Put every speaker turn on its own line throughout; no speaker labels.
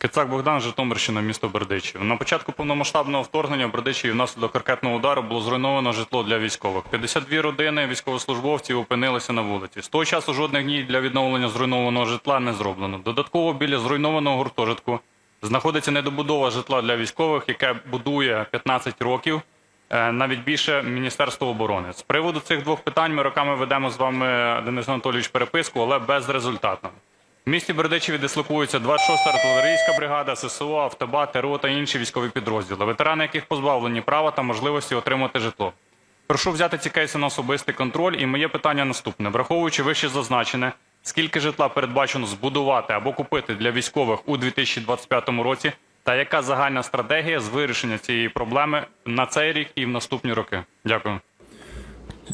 Кицак Богдан, Житомирщина, місто Бердичів. На початку повномасштабного вторгнення в Бердичеві внаслідок ракетного удару було зруйновано житло для військових. 52 родини військовослужбовців опинилися на вулиці. З того часу жодних дій для відновлення зруйнованого житла не зроблено. Додатково біля зруйнованого гуртожитку знаходиться недобудова житла для військових, яке будує 15 років. е, Навіть більше Міністерство оборони з приводу цих двох питань ми роками ведемо з вами Денис Анатолійович переписку, але безрезультатно. В місті Бердичеві дислокуються 26-та артилерійська бригада, ССО, Автобат, ТРО та інші військові підрозділи, ветерани яких позбавлені права та можливості отримати житло. Прошу взяти ці кейси на особистий контроль. І моє питання наступне: враховуючи вище зазначене, скільки житла передбачено збудувати або купити для військових у 2025 році, та яка загальна стратегія з вирішення цієї проблеми на цей рік і в наступні роки? Дякую.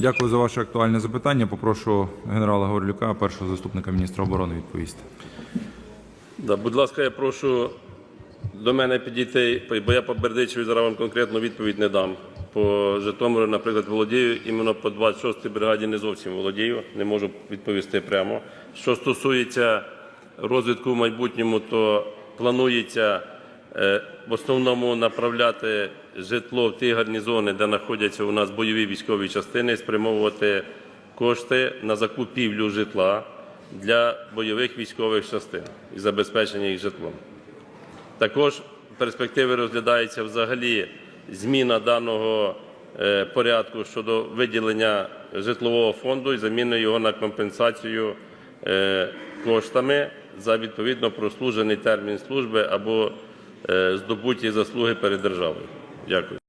Дякую за ваше актуальне запитання. Попрошу генерала Горлюка, першого заступника міністра оборони, відповісти.
Да, будь ласка, я прошу до мене підійти, бо я по Бердичеві зараз вам конкретну відповідь не дам. По Житомиру, наприклад, володію, іменно по 26-й бригаді не зовсім володію, не можу відповісти прямо. Що стосується розвитку в майбутньому, то планується в основному направляти житло в ті гарнізони, де знаходяться у нас бойові військові частини, спрямовувати кошти на закупівлю житла для бойових військових частин і забезпечення їх житлом. Також перспективи розглядається взагалі зміна даного е, порядку щодо виділення житлового фонду і заміни його на компенсацію е, коштами за відповідно прослужений термін служби або е, здобуті заслуги перед державою. Дякую.